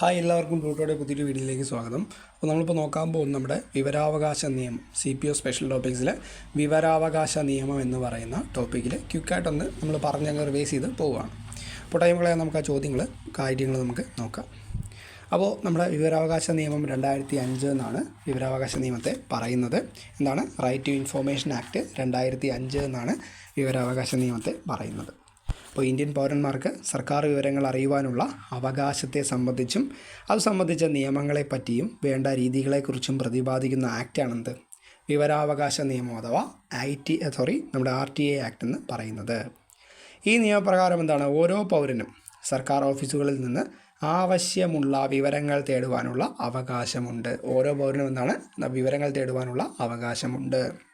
Hi എല്ലാവർക്കും പ്ലൂട്ടോയുടെ പുതിയൊരു വീഡിയോയിലേക്ക് സ്വാഗതം. അപ്പോൾ നമ്മളിപ്പോൾ നോക്കാൻ പോകുന്ന നമ്മുടെ വിവരാവകാശ നിയമം സി പി ഒ സ്പെഷ്യൽ ടോപ്പിക്സിൽ വിവരാവകാശ നിയമം എന്ന് പറയുന്ന ടോപ്പിക്കിൽ ക്വിക്കായിട്ടൊന്ന് നമ്മൾ പറഞ്ഞങ്ങ് റിവേസ് ചെയ്ത് പോവുകയാണ്. അപ്പോൾ ടൈം കളയാൻ നമുക്ക് ആ ചോദ്യങ്ങൾ കാര്യങ്ങൾ നമുക്ക് നോക്കാം. അപ്പോൾ നമ്മുടെ വിവരാവകാശ നിയമം രണ്ടായിരത്തി അഞ്ച് എന്നാണ് വിവരാവകാശ നിയമത്തെ പറയുന്നത്. എന്താണ്? റൈറ്റ് ടു ഇൻഫോർമേഷൻ ആക്ട് രണ്ടായിരത്തി അഞ്ച് എന്നാണ് വിവരാവകാശ നിയമത്തെ പറയുന്നത്. അപ്പോൾ ഇന്ത്യൻ പൗരന്മാർക്ക് സർക്കാർ വിവരങ്ങൾ അറിയുവാനുള്ള അവകാശത്തെ സംബന്ധിച്ചും അത് സംബന്ധിച്ച നിയമങ്ങളെപ്പറ്റിയും വേണ്ട രീതികളെക്കുറിച്ചും പ്രതിപാദിക്കുന്ന ആക്റ്റാണെന്ത്? വിവരാവകാശ നിയമം അഥവാ ഐ ടി സോറി നമ്മുടെ ആർ ടി എ ആക്ട് എന്ന് പറയുന്നത്. ഈ നിയമപ്രകാരം എന്താണ്? ഓരോ പൗരനും സർക്കാർ ഓഫീസുകളിൽ നിന്ന് ആവശ്യമുള്ള വിവരങ്ങൾ തേടുവാനുള്ള അവകാശമുണ്ട്. ഓരോ പൗരനും എന്താണ്? വിവരങ്ങൾ തേടുവാനുള്ള അവകാശമുണ്ട്.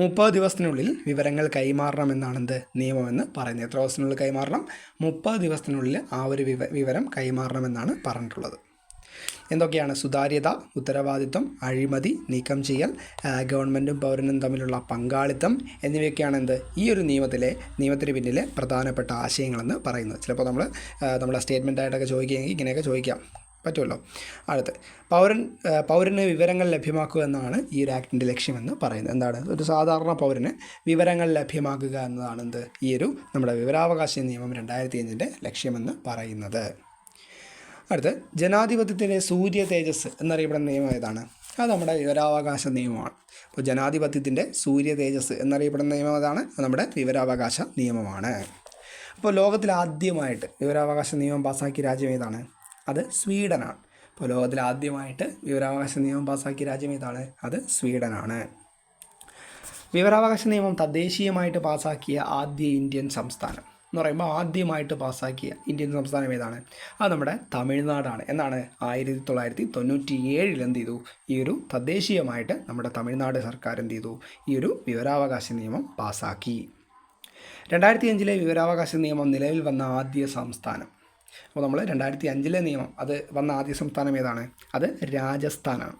മുപ്പത് ദിവസത്തിനുള്ളിൽ വിവരങ്ങൾ കൈമാറണമെന്നാണ് എന്ത് നിയമമെന്ന് പറയുന്നത്. എത്ര ദിവസത്തിനുള്ളിൽ കൈമാറണം? മുപ്പത് ദിവസത്തിനുള്ളിൽ ആ ഒരു വിവ വിവരം കൈമാറണമെന്നാണ് പറഞ്ഞിട്ടുള്ളത്. എന്തൊക്കെയാണ് സുതാര്യത ഉത്തരവാദിത്വം അഴിമതി നീക്കം ചെയ്യൽ ഗവൺമെന്റും പൗരനും തമ്മിലുള്ള പങ്കാളിത്തം എന്നിവയൊക്കെയാണ് എന്ത് ഈ ഒരു നിയമത്തിലെ നിയമത്തിന് പിന്നിലെ പ്രധാനപ്പെട്ട ആശയങ്ങളെന്ന് പറയുന്നത്. ചിലപ്പോൾ നമ്മൾ നമ്മളെ സ്റ്റേറ്റ്മെന്റായിട്ടൊക്കെ ചോദിക്കുകയാണെങ്കിൽ ഇങ്ങനെയൊക്കെ ചോദിക്കാം. പറ്റുമല്ലോ. അടുത്ത്. പൗരൻ പൗരന് വിവരങ്ങൾ ലഭ്യമാക്കുക എന്നാണ് ഈ ഒരു ആക്ടിന്റെ ലക്ഷ്യമെന്ന് പറയുന്നത്. എന്താണ്? ഒരു സാധാരണ പൗരന് വിവരങ്ങൾ ലഭ്യമാക്കുക എന്നതാണ് എന്ത് ഈ ഒരു നമ്മുടെ വിവരാവകാശ നിയമം രണ്ടായിരത്തി അഞ്ചിന്റെ ലക്ഷ്യമെന്ന് പറയുന്നത്. അടുത്ത്. ജനാധിപത്യത്തിന്റെ സൂര്യ തേജസ് എന്നറിയപ്പെടുന്ന നിയമം ഏതാണ്? അത് നമ്മുടെ വിവരാവകാശ നിയമമാണ്. അപ്പോൾ ജനാധിപത്യത്തിന്റെ സൂര്യ തേജസ് എന്നറിയപ്പെടുന്ന നിയമം അതാണ് നമ്മുടെ വിവരാവകാശ നിയമമാണ്. അപ്പോൾ ലോകത്തിൽ ആദ്യമായിട്ട് വിവരാവകാശ നിയമം പാസ്സാക്കിയ രാജ്യം ഏതാണ്? അത് സ്വീഡനാണ്. അപ്പോൾ ലോകത്തിൽ ആദ്യമായിട്ട് വിവരാവകാശ നിയമം പാസ്സാക്കിയ രാജ്യം ഏതാണ്? അത് സ്വീഡനാണ്. വിവരാവകാശ നിയമം തദ്ദേശീയമായിട്ട് പാസ്സാക്കിയ ആദ്യ ഇന്ത്യൻ സംസ്ഥാനം. എന്ന് പറയുമ്പോൾ ആദ്യമായിട്ട് പാസ്സാക്കിയ ഇന്ത്യൻ സംസ്ഥാനം ഏതാണ്? അത് നമ്മുടെ തമിഴ്നാടാണ്. എന്നാണ് ആയിരത്തി തൊള്ളായിരത്തി തൊണ്ണൂറ്റി ഏഴിൽ എന്ത് ചെയ്തു? ഈ ഒരു തദ്ദേശീയമായിട്ട് നമ്മുടെ തമിഴ്നാട് സർക്കാർ എന്ത് ചെയ്തു? ഈ ഒരു വിവരാവകാശ നിയമം പാസ്സാക്കി രണ്ടായിരത്തി അഞ്ചിലെ വിവരാവകാശ നിയമം നിലവിൽ വന്ന ആദ്യ സംസ്ഥാനം അപ്പോൾ നമ്മൾ രണ്ടായിരത്തി അഞ്ചിലെ നിയമം അത് വന്ന ആദ്യ സംസ്ഥാനം ഏതാണ്? അത് രാജസ്ഥാനാണ്.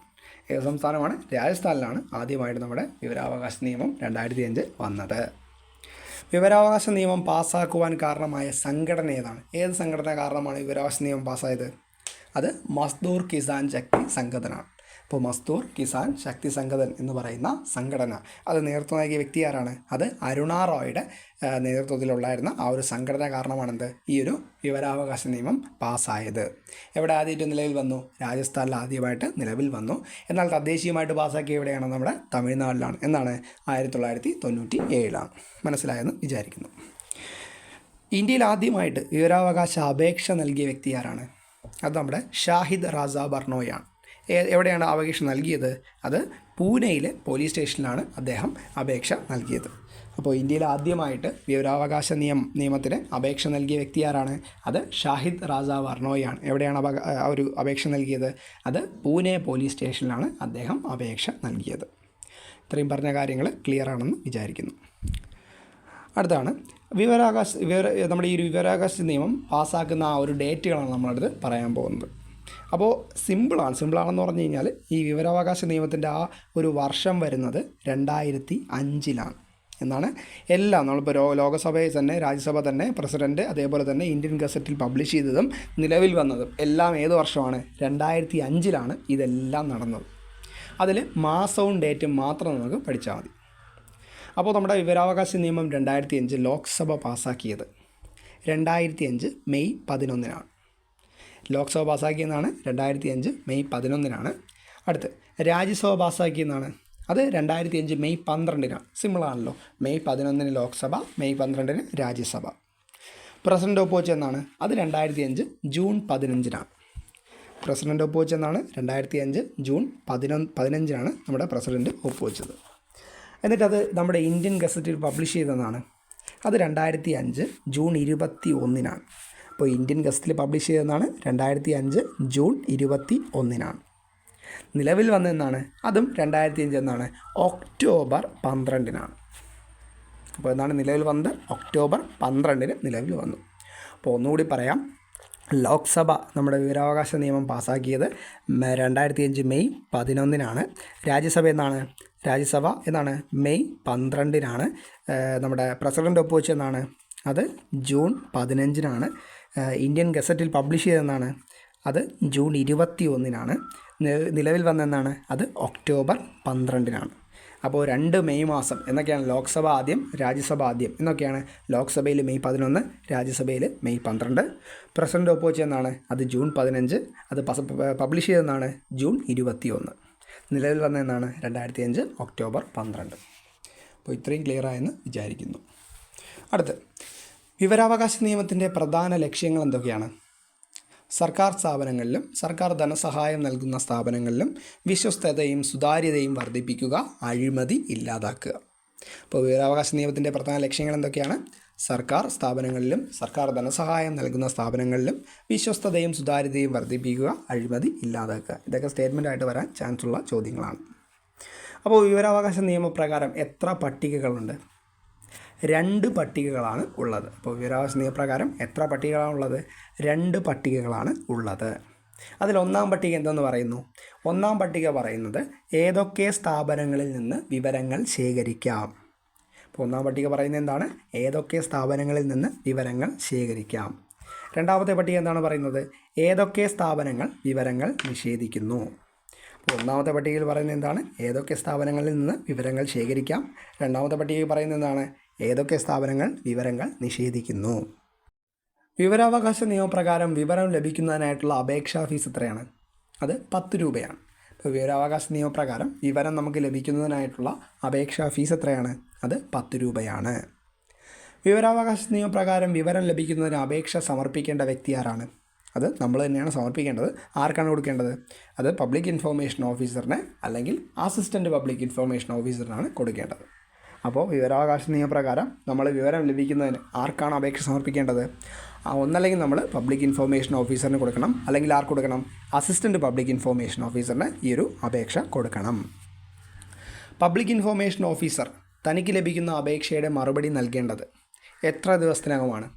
ഏത് സംസ്ഥാനമാണ്? രാജസ്ഥാനിലാണ് ആദ്യമായിട്ട് നമ്മുടെ വിവരാവകാശ നിയമം രണ്ടായിരത്തി അഞ്ച് വന്നത്. വിവരാവകാശ നിയമം പാസ്സാക്കുവാൻ കാരണമായ സംഘടന ഏതാണ്? ഏത് സംഘടന കാരണമാണ് വിവരാവകാശ നിയമം പാസ്സായത്? അത് മസ്ദൂർ കിസാൻ ശക്തി സംഘടനയാണ് അപ്പോൾ മസ്തൂർ കിസാൻ ശക്തി സംഘതൻ എന്ന് പറയുന്ന സംഘടന. അത് നേതൃത്വം നൽകിയ വ്യക്തി ആരാണ്? അത് അരുണ റോയുടെ നേതൃത്വത്തിലുള്ളായിരുന്ന ആ ഒരു സംഘടന കാരണമാണെന്ത്? ഈ ഒരു വിവരാവകാശ നിയമം പാസ്സായത്. എവിടെ ആദ്യമായിട്ട് നിലവിൽ വന്നു? രാജസ്ഥാനിൽ ആദ്യമായിട്ട് നിലവിൽ വന്നു. എന്നാൽ തദ്ദേശീയമായിട്ട് പാസ്സാക്കിയ എവിടെയാണ്? നമ്മുടെ തമിഴ്നാട്ടിലാണ്. എന്നാണ് ആയിരത്തി തൊള്ളായിരത്തി തൊണ്ണൂറ്റി ഏഴിലാണ് മനസ്സിലായെന്ന് വിചാരിക്കുന്നു. ഇന്ത്യയിൽ ആദ്യമായിട്ട് വിവരാവകാശ അപേക്ഷ നൽകിയ വ്യക്തി ആരാണ്? അത് നമ്മുടെ ഷാഹിദ് റാസ ബർണോയാണ്. എവിടെയാണ് അപേക്ഷ നൽകിയത്? അത് പൂനെയിലെ പോലീസ് സ്റ്റേഷനിലാണ് അദ്ദേഹം അപേക്ഷ നൽകിയത്. അപ്പോൾ ഇന്ത്യയിൽ ആദ്യമായിട്ട് വിവരാവകാശ നിയമ നിയമത്തിന് അപേക്ഷ നൽകിയ വ്യക്തി ആരാണ്? അത് ഷാഹിദ് റാസ വർണോയാണ്. എവിടെയാണ് ഒരു അപേക്ഷ നൽകിയത്? അത് പൂനെ പോലീസ് സ്റ്റേഷനിലാണ് അദ്ദേഹം അപേക്ഷ നൽകിയത്. ഇത്രയും പറഞ്ഞ കാര്യങ്ങൾ ക്ലിയർ ആണെന്ന് വിചാരിക്കുന്നു. അടുത്താണ്. വിവരാകാശ വിവര നമ്മുടെ ഈ ഒരു വിവരാവകാശ നിയമം പാസ്സാക്കുന്ന ആ ഒരു ഡേറ്റുകളാണ് നമ്മളടുത്ത് പറയാൻ പോകുന്നത്. അപ്പോൾ സിമ്പിളാണ്. സിമ്പിളാണെന്ന് പറഞ്ഞു കഴിഞ്ഞാൽ ഈ വിവരാവകാശ നിയമത്തിന്റെ ആ ഒരു വർഷം വരുന്നത് രണ്ടായിരത്തി അഞ്ചിലാണ്. എന്നാണ് എല്ലാം നമ്മളിപ്പോൾ ലോകസഭയിൽ തന്നെ രാജ്യസഭ തന്നെ പ്രസിഡന്റ് അതേപോലെ തന്നെ ഇന്ത്യൻ ഗസറ്റിൽ പബ്ലിഷ് ചെയ്തതും നിലവിൽ വന്നതും എല്ലാം ഏത് വർഷമാണ്? രണ്ടായിരത്തി അഞ്ചിലാണ് ഇതെല്ലാം നടന്നത്. അതിൽ മാസവും ഡേറ്റും മാത്രം നമുക്ക് പഠിച്ചാൽ മതി. അപ്പോൾ നമ്മുടെ വിവരാവകാശ നിയമം രണ്ടായിരത്തി അഞ്ച് ലോക്സഭ പാസ്സാക്കിയത് രണ്ടായിരത്തി അഞ്ച് മെയ് പതിനൊന്നിനാണ്. ലോക്സഭ പാസ്സാക്കിയെന്നാണ് രണ്ടായിരത്തി അഞ്ച് മെയ് പതിനൊന്നിനാണ്. അടുത്ത് രാജ്യസഭ പാസ്സാക്കിയെന്നാണ് അത് രണ്ടായിരത്തി അഞ്ച് മെയ് പന്ത്രണ്ടിനാണ് സിമ്പിളാണല്ലോ മെയ് പതിനൊന്നിന് ലോക്സഭ മെയ് പന്ത്രണ്ടിന് രാജ്യസഭ. പ്രസിഡന്റ് എന്നാണ്. അത് രണ്ടായിരത്തി അഞ്ച് ജൂൺ പതിനഞ്ചിനാണ് പ്രസിഡന്റ് പ്രസിഡന്റ് എന്നാണ് രണ്ടായിരത്തി അഞ്ച് ജൂൺ പതിനൊന്ന് പതിനഞ്ചിനാണ് നമ്മുടെ പ്രസിഡന്റ് ഒപ്പുവെച്ചത്. എന്നിട്ടത് നമ്മുടെ ഇന്ത്യൻ ഗസറ്റിൽ പബ്ലിഷ് ചെയ്തതാണ് അത് രണ്ടായിരത്തി അഞ്ച് ജൂൺ ഇരുപത്തി ഒന്നിനാണ് അപ്പോൾ ഇന്ത്യൻ ഗസറ്റിൽ പബ്ലിഷ് ചെയ്തതാണ് രണ്ടായിരത്തി അഞ്ച് ജൂൺ ഇരുപത്തി ഒന്നിനാണ്. നിലവിൽ വന്നതെന്നാണ് അതും രണ്ടായിരത്തി അഞ്ച് എന്നാണ് ഒക്ടോബർ പന്ത്രണ്ടിനാണ്. അപ്പോൾ എന്നാണ് നിലവിൽ വന്നത്? ഒക്ടോബർ പന്ത്രണ്ടിന് നിലവിൽ വന്നു. അപ്പോൾ ഒന്നുകൂടി പറയാം. ലോക്സഭ നമ്മുടെ വിവരാവകാശ നിയമം പാസ്സാക്കിയത് രണ്ടായിരത്തി അഞ്ച് മെയ് പതിനൊന്നിനാണ്. രാജ്യസഭ എന്നാണ്? രാജ്യസഭ എന്നാണ്? മെയ് പന്ത്രണ്ടിനാണ്. നമ്മുടെ പ്രസിഡന്റ് ഒപ്പുവെച്ചെന്നാണ് അത് ജൂൺ പതിനഞ്ചിനാണ്. ഇന്ത്യൻ ഗസറ്റിൽ പബ്ലിഷ് ചെയ്തെന്നാണ് അത് ജൂൺ ഇരുപത്തി ഒന്നിനാണ് നിലവിൽ വന്നെന്നാണ്. അത് ഒക്ടോബർ പന്ത്രണ്ടിനാണ്. അപ്പോൾ രണ്ട് മെയ് മാസം എന്നൊക്കെയാണ് ലോക്സഭ ആദ്യം രാജ്യസഭ ആദ്യം എന്നൊക്കെയാണ് ലോക്സഭയിൽ മെയ് പതിനൊന്ന് രാജ്യസഭയിൽ മെയ് പന്ത്രണ്ട്. പ്രസിഡന്റ് ഒപ്പോച്ച് എന്നാണ്. അത് ജൂൺ പതിനഞ്ച്. അത് പബ്ലിഷ് ചെയ്തെന്നാണ് ജൂൺ ഇരുപത്തി ഒന്ന് നിലവിൽ വന്നതെന്നാണ് രണ്ടായിരത്തി അഞ്ച് ഒക്ടോബർ പന്ത്രണ്ട്. അപ്പോൾ ഇത്രയും ക്ലിയറായെന്ന് വിചാരിക്കുന്നു. അടുത്ത് വിവരാവകാശ നിയമത്തിന്റെ പ്രധാന ലക്ഷ്യങ്ങൾ എന്തൊക്കെയാണ്? സർക്കാർ സ്ഥാപനങ്ങളിലും സർക്കാർ ധനസഹായം നൽകുന്ന സ്ഥാപനങ്ങളിലും വിശ്വസ്തതയും സുതാര്യതയും വർദ്ധിപ്പിക്കുക അഴിമതി ഇല്ലാതാക്കുക. അപ്പോൾ വിവരാവകാശ നിയമത്തിന്റെ പ്രധാന ലക്ഷ്യങ്ങൾ എന്തൊക്കെയാണ്? സർക്കാർ സ്ഥാപനങ്ങളിലും സർക്കാർ ധനസഹായം നൽകുന്ന സ്ഥാപനങ്ങളിലും വിശ്വസ്തതയും സുതാര്യതയും വർദ്ധിപ്പിക്കുക അഴിമതി ഇല്ലാതാക്കുക. ഇതൊക്കെ സ്റ്റേറ്റ്മെന്റ് ആയിട്ട് വരാൻ ചാൻസുള്ള ചോദ്യങ്ങളാണ്. അപ്പോൾ വിവരാവകാശ നിയമപ്രകാരം എത്ര പട്ടികകളുണ്ട്? രണ്ട് പട്ടികകളാണ് ഉള്ളത്. അപ്പോൾ വിവരാവകാശ നിയമപ്രകാരം എത്ര പട്ടികകളാണ് ഉള്ളത്? രണ്ട് പട്ടികകളാണ് ഉള്ളത്. അതിൽ ഒന്നാം പട്ടിക എന്തെന്ന് പറയുന്നു? ഒന്നാം പട്ടിക പറയുന്നത് ഏതൊക്കെ സ്ഥാപനങ്ങളിൽ നിന്ന് വിവരങ്ങൾ ശേഖരിക്കാം? അപ്പോൾ ഒന്നാം പട്ടിക പറയുന്നത് എന്താണ്? ഏതൊക്കെ സ്ഥാപനങ്ങളിൽ നിന്ന് വിവരങ്ങൾ ശേഖരിക്കാം? രണ്ടാമത്തെ പട്ടിക എന്താണ് പറയുന്നത്? ഏതൊക്കെ സ്ഥാപനങ്ങൾ വിവരങ്ങൾ നിഷേധിക്കുന്നു? അപ്പോൾ ഒന്നാമത്തെ പട്ടികയിൽ പറയുന്നത് എന്താണ്? ഏതൊക്കെ സ്ഥാപനങ്ങളിൽ നിന്ന് വിവരങ്ങൾ ശേഖരിക്കാം? രണ്ടാമത്തെ പട്ടികയിൽ പറയുന്നത് എന്താണ്? ഏതൊക്കെ സ്ഥാപനങ്ങൾ വിവരങ്ങൾ നിഷേധിക്കുന്നു? വിവരാവകാശ നിയമപ്രകാരം വിവരം ലഭിക്കുന്നതിനായിട്ടുള്ള അപേക്ഷാ ഫീസ് എത്രയാണ്? അത് പത്ത് രൂപയാണ്. ഇപ്പോൾ വിവരാവകാശ നിയമപ്രകാരം വിവരം നമുക്ക് ലഭിക്കുന്നതിനായിട്ടുള്ള അപേക്ഷാ ഫീസ് എത്രയാണ്? അത് പത്ത് രൂപയാണ്. വിവരാവകാശ നിയമപ്രകാരം വിവരം ലഭിക്കുന്നതിന് അപേക്ഷ സമർപ്പിക്കേണ്ട വ്യക്തി ആരാണ്? അത് നമ്മൾ തന്നെയാണ് സമർപ്പിക്കേണ്ടത്. ആർക്കാണ് കൊടുക്കേണ്ടത്? അത് പബ്ലിക് ഇൻഫോർമേഷൻ ഓഫീസറിന് അല്ലെങ്കിൽ അസിസ്റ്റന്റ് പബ്ലിക് ഇൻഫോർമേഷൻ ഓഫീസറിനാണ് കൊടുക്കേണ്ടത്. അപ്പോൾ വിവരാവകാശ നിയമപ്രകാരം നമ്മൾ വിവരം ലഭിക്കുന്നതിന് ആർക്കാണ് അപേക്ഷ സമർപ്പിക്കേണ്ടത്? ഒന്നല്ലെങ്കിൽ നമ്മൾ പബ്ലിക് ഇൻഫോർമേഷൻ ഓഫീസറിന് കൊടുക്കണം. അല്ലെങ്കിൽ ആർക്ക് കൊടുക്കണം? അസിസ്റ്റന്റ് പബ്ലിക് ഇൻഫോർമേഷൻ ഓഫീസറിന് ഈ ഒരു അപേക്ഷ കൊടുക്കണം. പബ്ലിക് ഇൻഫോർമേഷൻ ഓഫീസർ തനിക്ക് ലഭിക്കുന്ന അപേക്ഷയുടെ മറുപടി നൽകേണ്ടത് എത്ര ദിവസത്തിനകമാണ്?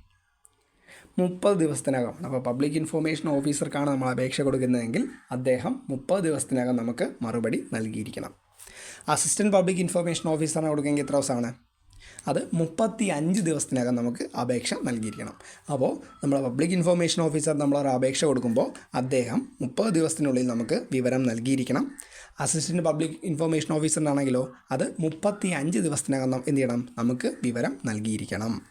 മുപ്പത് ദിവസത്തിനകം അപ്പോൾ പബ്ലിക് ഇൻഫോർമേഷൻ ഓഫീസർക്കാണ് നമ്മൾ അപേക്ഷ കൊടുക്കുന്നതെങ്കിൽ അദ്ദേഹം മുപ്പത് ദിവസത്തിനകം നമുക്ക് മറുപടി നൽകിയിരിക്കണം. അസിസ്റ്റന്റ് പബ്ലിക് ഇൻഫർമേഷൻ ഓഫീസറിനെ കൊടുക്കുമെങ്കിൽ എത്ര ദിവസമാണ്? അത് മുപ്പത്തി അഞ്ച് ദിവസത്തിനകം നമുക്ക് അപേക്ഷ നൽകിയിരിക്കണം. അപ്പോൾ നമ്മൾ പബ്ലിക് ഇൻഫർമേഷൻ ഓഫീസർ നമ്മളൊരു അപേക്ഷ കൊടുക്കുമ്പോൾ അദ്ദേഹം മുപ്പത് ദിവസത്തിനുള്ളിൽ നമുക്ക് വിവരം നൽകിയിരിക്കണം. അസിസ്റ്റന്റ് പബ്ലിക് ഇൻഫർമേഷൻ ഓഫീസറിനാണെങ്കിലോ അത് മുപ്പത്തി അഞ്ച് ദിവസത്തിനകം എന്ത് ചെയ്യണം? നമുക്ക് വിവരം നൽകിയിരിക്കണം.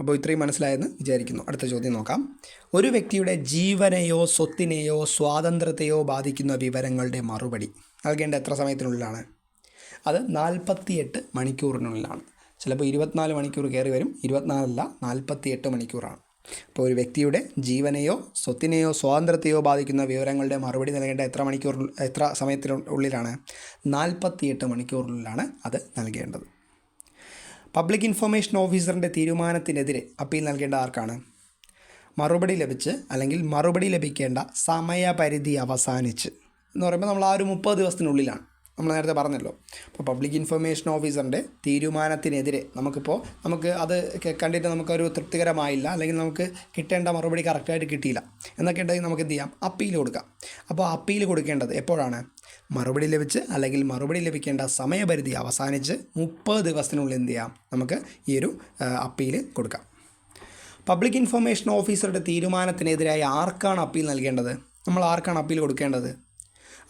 അപ്പോൾ ഇത്രയും മനസ്സിലായെന്ന് വിചാരിക്കുന്നു. അടുത്ത ചോദ്യം നോക്കാം. ഒരു വ്യക്തിയുടെ ജീവനെയോ സ്വത്തിനെയോ സ്വാതന്ത്ര്യത്തെയോ ബാധിക്കുന്ന വിവരങ്ങളുടെ മറുപടി നൽകേണ്ട എത്ര സമയത്തിനുള്ളിലാണ്? അത് നാൽപ്പത്തിയെട്ട് മണിക്കൂറിനുള്ളിലാണ്. ചിലപ്പോൾ ഇരുപത്തിനാല് മണിക്കൂർ കയറി വരും. ഇരുപത്തിനാലല്ല നാൽപ്പത്തിയെട്ട് മണിക്കൂറാണ്. അപ്പോൾ ഒരു വ്യക്തിയുടെ ജീവനെയോ സ്വത്തിനെയോ സ്വാതന്ത്ര്യത്തെയോ ബാധിക്കുന്ന വിവരങ്ങളുടെ മറുപടി നൽകേണ്ട എത്ര മണിക്കൂർ എത്ര സമയത്തിനുള്ളിലാണ്? നാൽപ്പത്തിയെട്ട് മണിക്കൂറിനുള്ളിലാണ് അത് നൽകേണ്ടത്. പബ്ലിക് ഇൻഫർമേഷൻ ഓഫീസറിന്റെ തീരുമാനത്തിനെതിരെ അപ്പീൽ നൽകേണ്ട ആർക്കാണ്? മറുപടി ലഭിച്ച് അല്ലെങ്കിൽ മറുപടി ലഭിക്കേണ്ട സമയപരിധി അവസാനിച്ച് എന്ന് പറയുമ്പോൾ നമ്മൾ ആ ഒരു മുപ്പത് ദിവസത്തിനുള്ളിലാണ്. നമ്മൾ നേരത്തെ പറഞ്ഞല്ലോ. അപ്പോൾ പബ്ലിക് ഇൻഫർമേഷൻ ഓഫീസറിന്റെ തീരുമാനത്തിനെതിരെ നമുക്കിപ്പോൾ നമുക്ക് അത് കണ്ടിട്ട് നമുക്കൊരു തൃപ്തികരമായില്ല. അല്ലെങ്കിൽ നമുക്ക് കിട്ടേണ്ട മറുപടി കറക്റ്റായിട്ട് കിട്ടിയില്ല. എന്നൊക്കെ ഉണ്ടെങ്കിൽ നമുക്ക് എന്ത് ചെയ്യാം? അപ്പീൽ കൊടുക്കാം. അപ്പോൾ അപ്പീൽ കൊടുക്കേണ്ടത് എപ്പോഴാണ്? മറുപടി ലഭിച്ച് അല്ലെങ്കിൽ മറുപടി ലഭിക്കേണ്ട സമയപരിധി അവസാനിച്ച് മുപ്പത് ദിവസത്തിനുള്ളിൽ എന്ത് ചെയ്യാം? നമുക്ക് ഈ ഒരു അപ്പീൽ കൊടുക്കാം. പബ്ലിക് ഇൻഫർമേഷൻ ഓഫീസറുടെ തീരുമാനത്തിനെതിരായി ആർക്കാണ് അപ്പീൽ നൽകേണ്ടത്? നമ്മൾ ആർക്കാണ് അപ്പീൽ കൊടുക്കേണ്ടത്?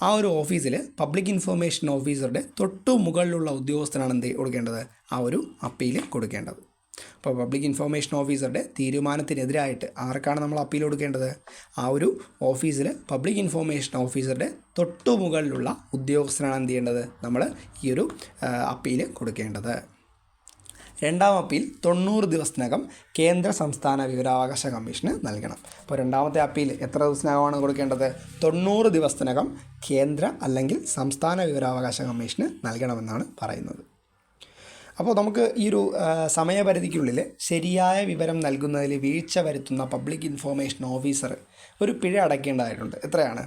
ആ ഒരു ഓഫീസിൽ പബ്ലിക് ഇൻഫർമേഷൻ ഓഫീസറുടെ തൊട്ടു മുകളിലുള്ള ഉദ്യോഗസ്ഥനാണ് എന്ത് കൊടുക്കേണ്ടത്? ആ ഒരു അപ്പീൽ കൊടുക്കേണ്ടത്. അപ്പോൾ പബ്ലിക് ഇൻഫർമേഷൻ ഓഫീസറുടെ തീരുമാനത്തിനെതിരായിട്ട് ആർക്കാണ് നമ്മൾ അപ്പീൽ കൊടുക്കേണ്ടത്? ആ ഒരു ഓഫീസിൽ പബ്ലിക് ഇൻഫർമേഷൻ ഓഫീസറുടെ തൊട്ടു മുകളിലുള്ള ഉദ്യോഗസ്ഥനാണ് എന്ത് ചെയ്യേണ്ടത്? നമ്മൾ ഈ ഒരു അപ്പീൽ കൊടുക്കേണ്ടത്. രണ്ടാം അപ്പീൽ തൊണ്ണൂറ് ദിവസത്തിനകം കേന്ദ്ര സംസ്ഥാന വിവരാവകാശ കമ്മീഷന് നൽകണം. അപ്പോൾ രണ്ടാമത്തെ അപ്പീൽ എത്ര ദിവസത്തിനകമാണ് കൊടുക്കേണ്ടത്? തൊണ്ണൂറ് ദിവസത്തിനകം കേന്ദ്ര അല്ലെങ്കിൽ സംസ്ഥാന വിവരാവകാശ കമ്മീഷന് നൽകണമെന്നാണ് പറയുന്നത്. അപ്പോൾ നമുക്ക് ഈ ഒരു സമയപരിധിക്കുള്ളിൽ ശരിയായ വിവരം നൽകുന്നതിൽ വീഴ്ച വരുത്തുന്ന പബ്ലിക് ഇൻഫോർമേഷൻ ഓഫീസർ ഒരു പിഴ അടയ്ക്കേണ്ടതായിട്ടുണ്ട്. എത്രയാണ്?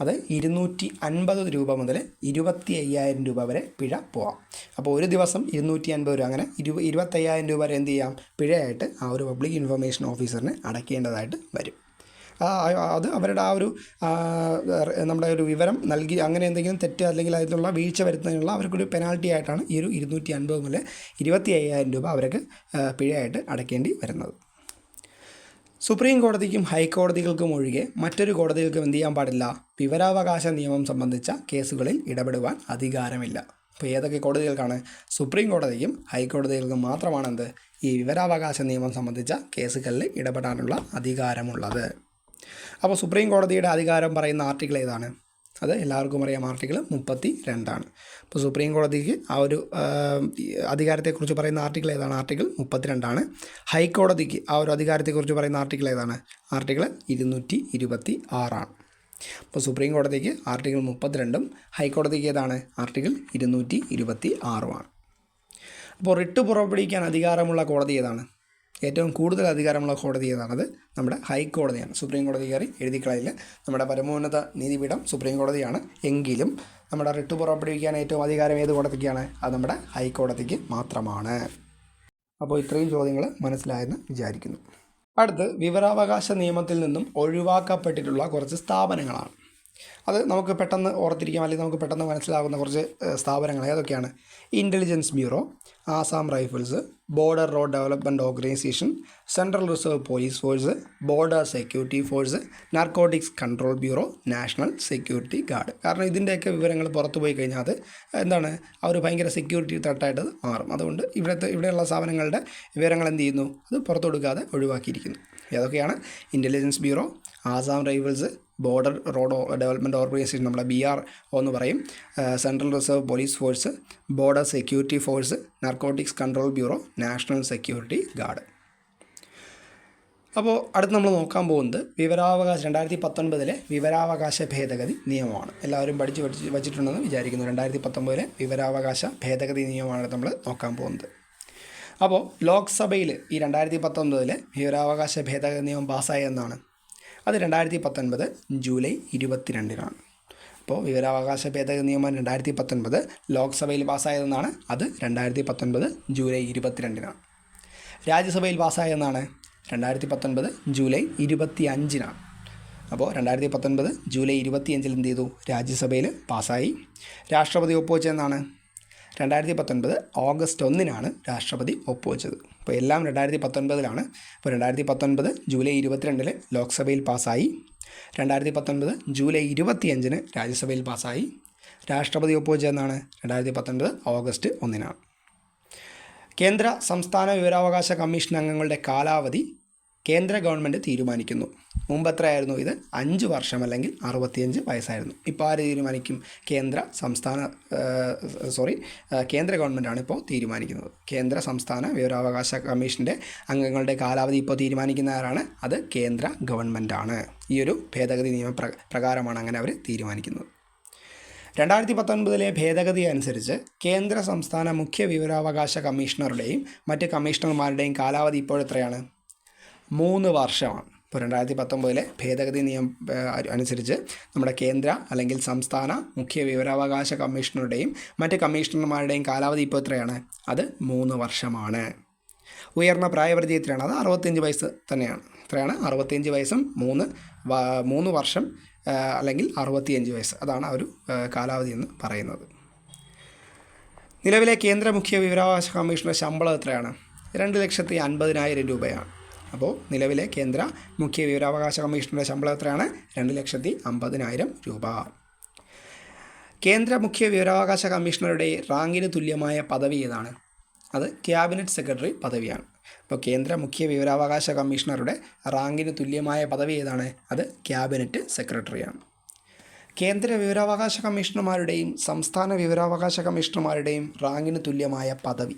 അത് ഇരുന്നൂറ്റി അൻപത് രൂപ മുതൽ ഇരുപത്തി അയ്യായിരം രൂപ വരെ പിഴ പോവാം. അപ്പോൾ ഒരു ദിവസം ഇരുന്നൂറ്റി അൻപത് രൂപ അങ്ങനെ ഇരു ഇരുപത്തയ്യായിരം രൂപ വരെ എന്ത് ചെയ്യാം? പിഴയായിട്ട് ആ ഒരു പബ്ലിക് ഇൻഫർമേഷൻ ഓഫീസറിന് അടയ്ക്കേണ്ടതായിട്ട് വരും. അത് അവരുടെ ആ ഒരു നമ്മുടെ ഒരു വിവരം നൽകി അങ്ങനെ എന്തെങ്കിലും തെറ്റ് അല്ലെങ്കിൽ അതിനുള്ള വീഴ്ച വരുത്തുന്നതിനുള്ള അവർക്കൊരു പെനാൽറ്റി ആയിട്ടാണ് ഈ ഒരു ഇരുന്നൂറ്റി അൻപത് മുതൽ ഇരുപത്തി അയ്യായിരം രൂപ അവർക്ക് പിഴയായിട്ട് അടയ്ക്കേണ്ടി വരുന്നത്. സുപ്രീം കോടതിക്കും ഹൈക്കോടതികൾക്കും ഒഴികെ മറ്റൊരു കോടതികൾക്കും എന്ത് ചെയ്യാൻ പാടില്ല? വിവരാവകാശ നിയമം സംബന്ധിച്ച കേസുകളിൽ ഇടപെടുവാൻ അധികാരമില്ല. അപ്പോൾ ഏതൊക്കെ കോടതികൾക്കാണ്? സുപ്രീം കോടതിക്കും ഹൈക്കോടതികൾക്കും മാത്രമാണ് എന്ത് ഈ വിവരാവകാശ നിയമം സംബന്ധിച്ച കേസുകളിൽ ഇടപെടാനുള്ള അധികാരമുള്ളത്. അപ്പോൾ സുപ്രീം കോടതിയുടെ അധികാരം പറയുന്ന ആർട്ടിക്കിൾ ഏതാണ്? അത് എല്ലാവർക്കും അറിയാം. ആർട്ടിക്കിൾ മുപ്പത്തി രണ്ടാണ് അപ്പോൾ സുപ്രീം കോടതിക്ക് ആ ഒരു അധികാരത്തെക്കുറിച്ച് പറയുന്ന ആർട്ടിക്കിൾ ഏതാണ്? ആർട്ടിക്കിൾ മുപ്പത്തിരണ്ടാണ്. ഹൈക്കോടതിക്ക് ആ ഒരു അധികാരത്തെക്കുറിച്ച് പറയുന്ന ആർട്ടിക്കിൾ ഏതാണ്? ആർട്ടിക്കിൾ ഇരുന്നൂറ്റി ഇരുപത്തി ആറാണ് അപ്പോൾ സുപ്രീം കോടതിക്ക് ആർട്ടിക്കിൾ മുപ്പത്തിരണ്ടും ഹൈക്കോടതിക്ക് ഏതാണ്? ആർട്ടിക്കിൾ ഇരുന്നൂറ്റി ഇരുപത്തി ആറുമാണ് അപ്പോൾ റിട്ട് പുറപ്പെടുവിക്കാൻ അധികാരമുള്ള കോടതി ഏതാണ്? ഏറ്റവും കൂടുതൽ അധികാരമുള്ള കോടതി ഏതാണത്? നമ്മുടെ ഹൈക്കോടതിയാണ് സുപ്രീം കോടതി കയറി എഴുതിക്കളയില്ല നമ്മുടെ പരമോന്നത നീതിപീഠം സുപ്രീം കോടതിയാണ് എങ്കിലും നമ്മുടെ റിട്ട് പുറപ്പെടുവിക്കാൻ ഏറ്റവും അധികാരം ഏത് കോടതിക്കാണ്? അത് നമ്മുടെ ഹൈക്കോടതിക്ക് മാത്രമാണ്. അപ്പോൾ ഇത്രയും ചോദ്യങ്ങൾ മനസ്സിലായെന്ന് വിചാരിക്കുന്നു. അടുത്ത് വിവരാവകാശ നിയമത്തിൽ നിന്നും ഒഴിവാക്കപ്പെട്ടിട്ടുള്ള കുറച്ച് സ്ഥാപനങ്ങളാണ്. അത് നമുക്ക് പെട്ടെന്ന് ഓർത്തിരിക്കാം അല്ലെങ്കിൽ നമുക്ക് പെട്ടെന്ന് മനസ്സിലാകുന്ന കുറച്ച് സ്ഥാപനങ്ങൾ ഏതൊക്കെയാണ്? Intelligence bureau Assam rifles border road development organisation central reserve police force border security force narcotics control bureau national security guard കാരണം ഇതിന്റെയൊക്കെ വിവരങ്ങൾ പുറത്തു പോയി കഴിഞ്ഞാൽ അത് എന്താണ് അവർ ഭയങ്കര സെക്യൂരിറ്റി തട്ടായിട്ട് മാറും. അതുകൊണ്ട് ഇവിടുത്തെ ഇവിടെയുള്ള സ്ഥാപനങ്ങളുടെ വിവരങ്ങൾ എന്ത് ചെയ്യുന്നു? അത് പുറത്തു കൊടുക്കാതെ ഒഴിവാക്കിയിരിക്കുന്നു. ഏതൊക്കെയാണ്? Intelligence bureau Assam rifles border road development organisation നമ്മുടെ ബി ആർ ഒ എന്ന് പറയും. Central reserve police force border security force narcotics control bureau national security guard. അപ്പോൾ അടുത്ത് നമ്മൾ നോക്കാൻ പോകുന്നത് വിവരാവകാശ രണ്ടായിരത്തി പത്തൊൻപതിലെ വിവരാവകാശ ഭേദഗതി നിയമമാണ്. എല്ലാവരും പഠിച്ചു പഠിച്ച് വച്ചിട്ടുണ്ടെന്ന് വിചാരിക്കുന്നു. രണ്ടായിരത്തി പത്തൊമ്പതിലെ വിവരാവകാശ ഭേദഗതി നിയമമാണ് നമ്മൾ നോക്കാൻ പോകുന്നത്. അപ്പോൾ ലോക്സഭയിൽ ഈ രണ്ടായിരത്തി പത്തൊൻപതിലെ വിവരാവകാശ ഭേദഗതി നിയമം പാസ്സായെന്നാണ്? അത് രണ്ടായിരത്തി പത്തൊൻപത് ജൂലൈ ഇരുപത്തിരണ്ടിനാണ്. അപ്പോൾ വിവരാവകാശ ഭേദഗതി നിയമം രണ്ടായിരത്തി പത്തൊൻപത് ലോക്സഭയിൽ പാസ്സായതെന്നാണ്. അത് രണ്ടായിരത്തി പത്തൊൻപത് ജൂലൈ ഇരുപത്തിരണ്ടിനാണ്. രാജ്യസഭയിൽ പാസ്സായതെന്നാണ്. രണ്ടായിരത്തി പത്തൊൻപത് ജൂലൈ ഇരുപത്തി അഞ്ചിനാണ് അപ്പോൾ രണ്ടായിരത്തി പത്തൊൻപത് ജൂലൈ ഇരുപത്തിയഞ്ചിൽ എന്ത് ചെയ്തു? രാജ്യസഭയിൽ പാസ്സായി. രാഷ്ട്രപതി ഒപ്പുവെച്ചതെന്നാണ്. രണ്ടായിരത്തി പത്തൊൻപത് ഓഗസ്റ്റ് ഒന്നിനാണ് രാഷ്ട്രപതി ഒപ്പുവെച്ചത്. അപ്പോൾ എല്ലാം രണ്ടായിരത്തി പത്തൊൻപതിലാണ് അപ്പോൾ രണ്ടായിരത്തി പത്തൊൻപത് ജൂലൈ ഇരുപത്തിരണ്ടിൽ ലോക്സഭയിൽ പാസ്സായി. രണ്ടായിരത്തി പത്തൊൻപത് ജൂലൈ ഇരുപത്തിയഞ്ചിന് രാജ്യസഭയിൽ പാസ്സായി. രാഷ്ട്രപതി ഒപ്പുവെച്ചതെന്നാണ് രണ്ടായിരത്തി പത്തൊൻപത് ഓഗസ്റ്റ് ഒന്നിനാണ്. കേന്ദ്ര സംസ്ഥാന വിവരാവകാശ കമ്മീഷൻ അംഗങ്ങളുടെ കാലാവധി കേന്ദ്ര ഗവൺമെന്റ് തീരുമാനിക്കുന്നു. മുമ്പ് എത്രയായിരുന്നു ഇത്? അഞ്ച് വർഷം അല്ലെങ്കിൽ അറുപത്തിയഞ്ച് വയസ്സായിരുന്നു. ഇപ്പോൾ ആര് തീരുമാനിക്കും? കേന്ദ്ര സംസ്ഥാന സോറി കേന്ദ്ര ഗവൺമെന്റാണ് ഇപ്പോൾ തീരുമാനിക്കുന്നത്. കേന്ദ്ര സംസ്ഥാന വിവരാവകാശ കമ്മീഷന്റെ അംഗങ്ങളുടെ കാലാവധി ഇപ്പോൾ തീരുമാനിക്കുന്ന ആരാണ് അത് കേന്ദ്ര ഗവൺമെന്റാണ് ഈ ഒരു ഭേദഗതി നിയമ പ്ര- പ്രകാരമാണ് അങ്ങനെ അവർ തീരുമാനിക്കുന്നത്. രണ്ടായിരത്തി പത്തൊൻപതിലെ ഭേദഗതി അനുസരിച്ച് കേന്ദ്ര സംസ്ഥാന മുഖ്യ വിവരാവകാശ കമ്മീഷണറുടെയും മറ്റ് കമ്മീഷണർമാരുടെയും കാലാവധി ഇപ്പോഴെത്രയാണ്? മൂന്ന് വർഷമാണ്. ഇപ്പോൾ രണ്ടായിരത്തി പത്തൊമ്പതിലെ ഭേദഗതി നിയമം അനുസരിച്ച് നമ്മുടെ കേന്ദ്ര അല്ലെങ്കിൽ സംസ്ഥാന മുഖ്യ വിവരാവകാശ കമ്മീഷണറുടെയും മറ്റ് കമ്മീഷണർമാരുടെയും കാലാവധി ഇപ്പോൾ എത്രയാണ്? അത് മൂന്ന് വർഷമാണ്. ഉയർന്ന പ്രായപരിധി എത്രയാണ്? അത് അറുപത്തിയഞ്ച് വയസ്സ് തന്നെയാണ്. എത്രയാണ്? അറുപത്തിയഞ്ച് വയസ്സും മൂന്ന് മൂന്ന് വർഷം അല്ലെങ്കിൽ അറുപത്തിയഞ്ച് വയസ്സ്. അതാണ് ആ ഒരു കാലാവധി എന്ന് പറയുന്നത്. നിലവിലെ കേന്ദ്ര മുഖ്യ വിവരാവകാശ കമ്മീഷണർ ശമ്പളം എത്രയാണ്? രണ്ട് ലക്ഷത്തി അൻപതിനായിരം രൂപയാണ്. അപ്പോൾ നിലവിലെ കേന്ദ്ര മുഖ്യ വിവരാവകാശ കമ്മീഷണറുടെ ശമ്പളം എത്രയാണ്? രണ്ട് ലക്ഷത്തി അമ്പതിനായിരം രൂപ. കേന്ദ്ര മുഖ്യ വിവരാവകാശ കമ്മീഷണറുടെ റാങ്കിന് തുല്യമായ പദവി ഏതാണ്? അത് ക്യാബിനറ്റ് സെക്രട്ടറി പദവിയാണ്. അപ്പോൾ കേന്ദ്ര മുഖ്യ വിവരാവകാശ കമ്മീഷണറുടെ റാങ്കിന് തുല്യമായ പദവി ഏതാണ്? അത് ക്യാബിനറ്റ് സെക്രട്ടറിയാണ്. കേന്ദ്ര വിവരാവകാശ കമ്മീഷണർമാരുടെയും സംസ്ഥാന വിവരാവകാശ കമ്മീഷണർമാരുടെയും റാങ്കിന് തുല്യമായ പദവി.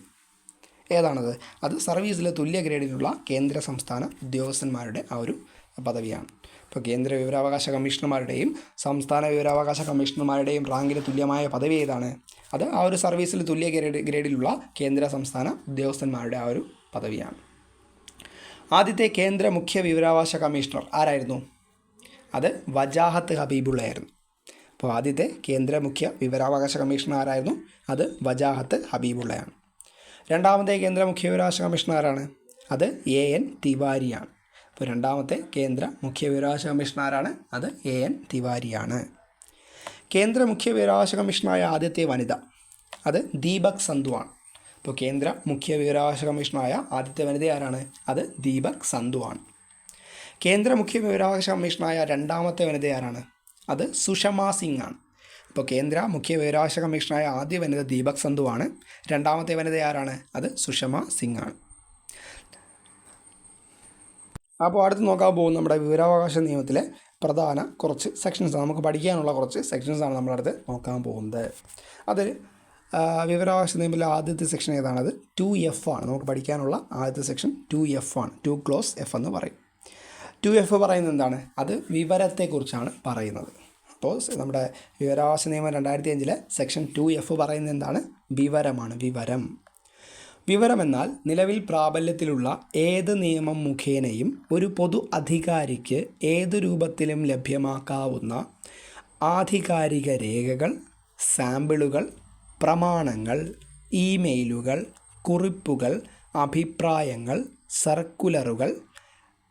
ഏതാണത്? അത് സർവീസിലെ തുല്യ ഗ്രേഡിലുള്ള കേന്ദ്ര സംസ്ഥാന ഉദ്യോഗസ്ഥന്മാരുടെ ആ ഒരു പദവിയാണ്. ഇപ്പോൾ കേന്ദ്ര വിവരാവകാശ കമ്മീഷണർമാരുടെയും സംസ്ഥാന വിവരാവകാശ കമ്മീഷണർമാരുടെയും റാങ്കിന് തുല്യമായ പദവി ഏതാണ്? അത് ആ ഒരു സർവീസിൽ തുല്യ ഗ്രേഡ് ഗ്രേഡിലുള്ള കേന്ദ്ര സംസ്ഥാന ഉദ്യോഗസ്ഥന്മാരുടെ ആ ഒരു പദവിയാണ്. ആദ്യത്തെ കേന്ദ്ര മുഖ്യ വിവരാവകാശ കമ്മീഷണർ ആരായിരുന്നു? അത് വജാഹത്ത് ഹബീബുള്ളയായിരുന്നു. അപ്പോൾ ആദ്യത്തെ കേന്ദ്ര മുഖ്യ വിവരാവകാശ കമ്മീഷണർ ആരായിരുന്നു? അത് വജാഹത്ത് ഹബീബുള്ളയാണ്. രണ്ടാമത്തെ കേന്ദ്ര മുഖ്യവിരാശ കമ്മീഷണർ ആരാണ് അത് എ എൻ തിവാരിയാണ്. അപ്പോൾ രണ്ടാമത്തെ കേന്ദ്ര മുഖ്യ വിവരാവകാശ കമ്മീഷണർ ആരാണ് അത് എ എൻ തിവാരിയാണ്. കേന്ദ്ര മുഖ്യ വിവരാവകാശ കമ്മീഷണറായ ആദ്യത്തെ വനിത അത് ദീപക് സന്ധുവാണ്. ഇപ്പോൾ കേന്ദ്ര മുഖ്യ വിവരാവകാശ കമ്മീഷണറായ ആദ്യത്തെ വനിത ആരാണ്? അത് ദീപക് സന്ധുവാണ്. കേന്ദ്ര മുഖ്യ വിവരാവകാശ കമ്മീഷണറായ രണ്ടാമത്തെ വനിത ആരാണ്? അത് സുഷമ സിംഗ് ആണ്. ഇപ്പോൾ കേന്ദ്ര മുഖ്യ വിവരാവകാശ കമ്മീഷനായ ആദ്യ വനിത ദീപക് സന്ധുവാണ് രണ്ടാമത്തെ വനിത ആരാണ്? അത് സുഷമ സിംഗ് ആണ്. അപ്പോൾ അടുത്ത് നോക്കാൻ പോകുന്ന നമ്മുടെ വിവരാവകാശ നിയമത്തിലെ പ്രധാന കുറച്ച് സെക്ഷൻസ് നമുക്ക് പഠിക്കാനുള്ള കുറച്ച് സെക്ഷൻസാണ് നമ്മളടുത്ത് നോക്കാൻ പോകുന്നത്. അതിൽ വിവരാവകാശ നിയമത്തിലെ ആദ്യത്തെ സെക്ഷൻ ഏതാണത്? ടു എഫ് ആണ്. നമുക്ക് പഠിക്കാനുള്ള ആദ്യത്തെ സെക്ഷൻ ടു എഫ് ആണ്. ടു ക്ലോസ് എഫ് എന്ന് പറയും. ടു എഫ് പറയുന്നത് എന്താണ്? അത് വിവരത്തെക്കുറിച്ചാണ് പറയുന്നത്. അപ്പോൾ നമ്മുടെ വിവരാവകാശ നിയമം രണ്ടായിരത്തി അഞ്ചിലെ സെക്ഷൻ ടു എഫ് പറയുന്നത് എന്താണ്? വിവരമാണ് വിവരം എന്നാൽ നിലവിൽ പ്രാബല്യത്തിലുള്ള ഏത് നിയമം മുഖേനയും ഒരു പൊതു അധികാരിക്ക് ഏതു രൂപത്തിലും ലഭ്യമാക്കാവുന്ന ആധികാരിക രേഖകൾ സാമ്പിളുകൾ പ്രമാണങ്ങൾ ഇമെയിലുകൾ കുറിപ്പുകൾ അഭിപ്രായങ്ങൾ സർക്കുലറുകൾ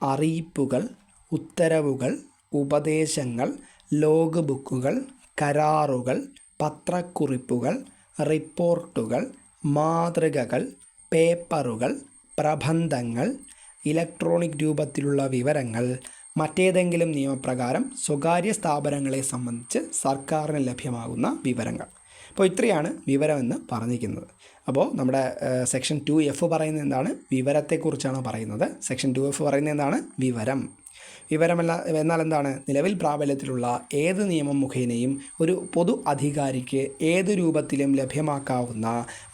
അറിയിപ്പുകൾ ഉത്തരവുകൾ ഉപദേശങ്ങൾ ലോഗ് ബുക്കുകൾ കരാറുകൾ പത്രക്കുറിപ്പുകൾ റിപ്പോർട്ടുകൾ മാതൃകകൾ പേപ്പറുകൾ പ്രബന്ധങ്ങൾ ഇലക്ട്രോണിക് രൂപത്തിലുള്ള വിവരങ്ങൾ മറ്റേതെങ്കിലും നിയമപ്രകാരം സ്വകാര്യ സ്ഥാപനങ്ങളെ സംബന്ധിച്ച് സർക്കാരിന് ലഭ്യമാകുന്ന വിവരങ്ങൾ. അപ്പോൾ ഇത്രയാണ് വിവരമെന്ന് പറഞ്ഞിരിക്കുന്നത്. അപ്പോൾ നമ്മുടെ സെക്ഷൻ ടു എഫ് പറയുന്നത് എന്താണ്? വിവരത്തെക്കുറിച്ചാണ് പറയുന്നത്. സെക്ഷൻ ടു എഫ് പറയുന്നത് എന്താണ്? വിവരം. വിവരമല്ല എന്നാൽ എന്താണ് നിലവിൽ പ്രാബല്യത്തിലുള്ള ഏത് നിയമം മുഖേനയും ഒരു പൊതു അധികാരിക്ക് ഏത് രൂപത്തിലും ലഭ്യമാക്കാവുന്ന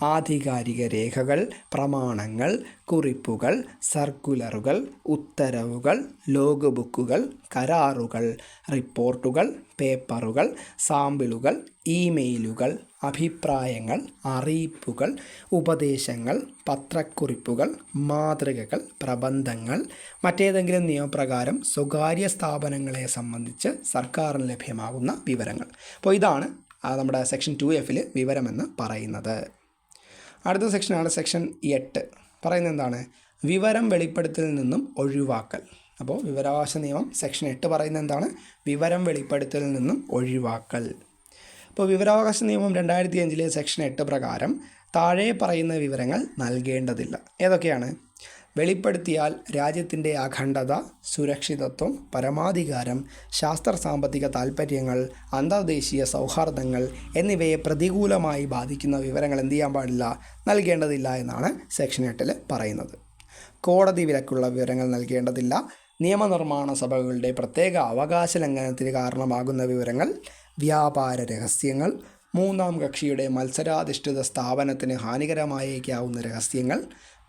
ആധികാരിക രേഖകൾ പ്രമാണങ്ങൾ കുറിപ്പുകൾ സർക്കുലറുകൾ ഉത്തരവുകൾ ലോഗ് ബുക്കുകൾ കരാറുകൾ റിപ്പോർട്ടുകൾ പേപ്പറുകൾ സാമ്പിളുകൾ ഇമെയിലുകൾ അഭിപ്രായങ്ങൾ അറിയിപ്പുകൾ ഉപദേശങ്ങൾ പത്രക്കുറിപ്പുകൾ മാതൃകകൾ പ്രബന്ധങ്ങൾ മറ്റേതെങ്കിലും നിയമപ്രകാരം സ്വകാര്യ സ്ഥാപനങ്ങളെ സംബന്ധിച്ച് സർക്കാരിന് ലഭ്യമാകുന്ന വിവരങ്ങൾ. അപ്പോൾ ഇതാണ് നമ്മുടെ സെക്ഷൻ ടു എഫിൽ വിവരമെന്ന് പറയുന്നത്. അടുത്ത സെക്ഷനാണ് സെക്ഷൻ എട്ട്. പറയുന്നത് എന്താണ് വിവരം വെളിപ്പെടുത്തലിൽ നിന്നും ഒഴിവാക്കൽ. അപ്പോൾ വിവരാവകാശ നിയമം സെക്ഷൻ എട്ട് പറയുന്നത് എന്താണ് വിവരം വെളിപ്പെടുത്തലിൽ നിന്നും ഒഴിവാക്കൽ. അപ്പോൾ വിവരാവകാശ നിയമം രണ്ടായിരത്തി അഞ്ചിലെ സെക്ഷൻ എട്ട് പ്രകാരം താഴെ പറയുന്ന വിവരങ്ങൾ നൽകേണ്ടതില്ല. ഏതൊക്കെയാണ്? വെളിപ്പെടുത്തിയാൽ രാജ്യത്തിന്റെ അഖണ്ഡത സുരക്ഷിതത്വം പരമാധികാരം ശാസ്ത്ര സാമ്പത്തിക താൽപ്പര്യങ്ങൾ അന്തർദേശീയ സൗഹാർദ്ദങ്ങൾ എന്നിവയെ പ്രതികൂലമായി ബാധിക്കുന്ന വിവരങ്ങൾ എന്ത് ചെയ്യാൻ പാടില്ല നൽകേണ്ടതില്ല എന്നാണ് സെക്ഷൻ എട്ടിൽ പറയുന്നത്. കോടതി വിലക്കുള്ള വിവരങ്ങൾ നൽകേണ്ടതില്ല നിയമനിർമ്മാണ സഭകളുടെ പ്രത്യേക അവകാശ ലംഘനത്തിന് കാരണമാകുന്ന വിവരങ്ങൾ വ്യാപാര രഹസ്യങ്ങൾ മൂന്നാം കക്ഷിയുടെ മത്സരാധിഷ്ഠിത സ്ഥാപനത്തിന് ഹാനികരമായേക്കാവുന്ന രഹസ്യങ്ങൾ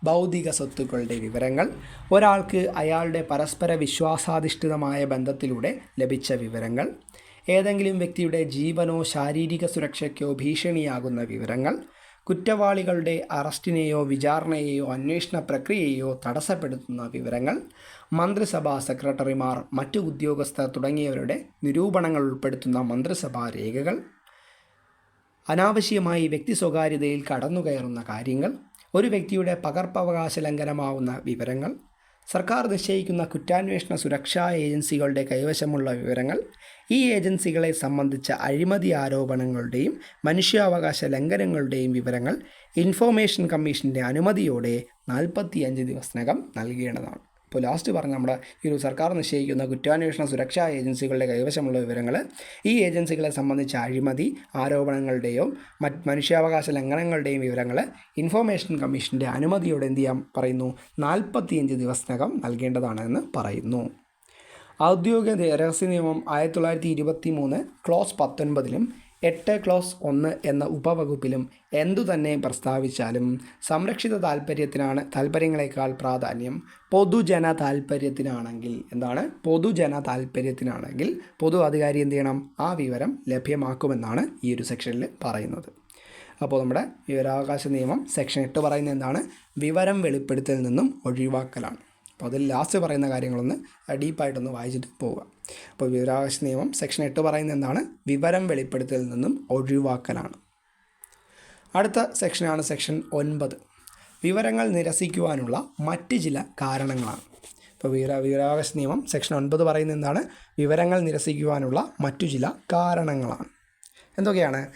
ഭൗതിക സ്വത്തുക്കളുടെ വിവരങ്ങൾ ഒരാൾക്ക് അയാളുടെ പരസ്പര വിശ്വാസാധിഷ്ഠിതമായ ബന്ധത്തിലൂടെ ലഭിച്ച വിവരങ്ങൾ ഏതെങ്കിലും വ്യക്തിയുടെ ജീവനോ ശാരീരിക സുരക്ഷയ്ക്കോ ഭീഷണിയാകുന്ന വിവരങ്ങൾ കുറ്റവാളികളുടെ അറസ്റ്റിനെയോ വിചാരണയെയോ അന്വേഷണ പ്രക്രിയയെയോ തടസ്സപ്പെടുത്തുന്ന വിവരങ്ങൾ മന്ത്രിസഭാ സെക്രട്ടറിമാർ മറ്റു ഉദ്യോഗസ്ഥർ തുടങ്ങിയവരുടെ നിരൂപണങ്ങൾ ഉൾപ്പെടുത്തുന്ന മന്ത്രിസഭാ രേഖകൾ അനാവശ്യമായി വ്യക്തി സ്വകാര്യതയിൽ കടന്നുകയറുന്ന കാര്യങ്ങൾ ഒരു വ്യക്തിയുടെ പകർപ്പവകാശ ലംഘനമാവുന്ന വിവരങ്ങൾ സർക്കാർ നിശ്ചയിക്കുന്ന കുറ്റാന്വേഷണ സുരക്ഷാ ഏജൻസികളുടെ കൈവശമുള്ള വിവരങ്ങൾ ഈ ഏജൻസികളെ സംബന്ധിച്ച അഴിമതി ആരോപണങ്ങളുടെയും മനുഷ്യാവകാശ ലംഘനങ്ങളുടെയും വിവരങ്ങൾ ഇൻഫോർമേഷൻ കമ്മീഷന്റെ അനുമതിയോടെ നാൽപ്പത്തിയഞ്ച് ദിവസത്തിനകം നൽകേണ്ടതാണ്. ഇപ്പോൾ ലാസ്റ്റ് പറഞ്ഞ നമ്മുടെ ഈ ഒരു സർക്കാർ നിശ്ചയിക്കുന്ന കുറ്റാന്വേഷണ സുരക്ഷാ ഏജൻസികളുടെ കൈവശമുള്ള വിവരങ്ങൾ ഈ ഏജൻസികളെ സംബന്ധിച്ച അഴിമതി ആരോപണങ്ങളുടെയോ മറ്റ് മനുഷ്യാവകാശ ലംഘനങ്ങളുടെയും വിവരങ്ങൾ ഇൻഫോർമേഷൻ കമ്മീഷന്റെ അനുമതിയോടെ എന്ത് ചെയ്യാൻ പറയുന്നു? നാൽപ്പത്തിയഞ്ച് ദിവസത്തിനകം നൽകേണ്ടതാണെന്ന് പറയുന്നു. ഔദ്യോഗിക രഹസ്യ നിയമം ആയിരത്തി തൊള്ളായിരത്തി ഇരുപത്തി മൂന്ന് ക്ലോസ് പത്തൊൻപതിലും എട്ട് ക്ലോസ് ഒന്ന് എന്ന ഉപവകുപ്പിലും എന്തുതന്നെ പ്രസ്താവിച്ചാലും സംരക്ഷിത താല്പര്യത്തിനാണ് താല്പര്യങ്ങളെക്കാൾ പ്രാധാന്യം പൊതുജന താല്പര്യത്തിനാണെങ്കിൽ എന്താണ്? പൊതുജന താല്പര്യത്തിനാണെങ്കിൽ പൊതു അധികാരി എന്ത് ചെയ്യണം? ആ വിവരം ലഭ്യമാക്കുമെന്നാണ് ഈ ഒരു സെക്ഷനിൽ പറയുന്നത്. അപ്പോൾ നമ്മുടെ വിവരാവകാശ നിയമം സെക്ഷൻ എട്ട് പറയുന്നത് എന്താണ്? വിവരം വെളിപ്പെടുത്തൽ നിന്നും ഒഴിവാക്കലാണ്. അപ്പോൾ അതിൽ ലാസ്റ്റ് പറയുന്ന കാര്യങ്ങളൊന്ന് ഡീപ്പായിട്ടൊന്ന് വായിച്ചിട്ട് പോവുക. അപ്പോൾ വിവരാവകാശ നിയമം സെക്ഷൻ എട്ട് പറയുന്ന എന്താണ്? വിവരം വെളിപ്പെടുത്തലിൽ നിന്നും ഒഴിവാക്കലാണ്. അടുത്ത സെക്ഷനാണ് സെക്ഷൻ ഒൻപത്. വിവരങ്ങൾ നിരസിക്കുവാനുള്ള മറ്റ് ചില കാരണങ്ങളാണ്. ഇപ്പോൾ വിവര വിവരാവകാശ നിയമം സെക്ഷൻ ഒൻപത് പറയുന്ന എന്താണ്? വിവരങ്ങൾ നിരസിക്കുവാനുള്ള മറ്റു ചില കാരണങ്ങളാണ്. എന്തൊക്കെയാണ്?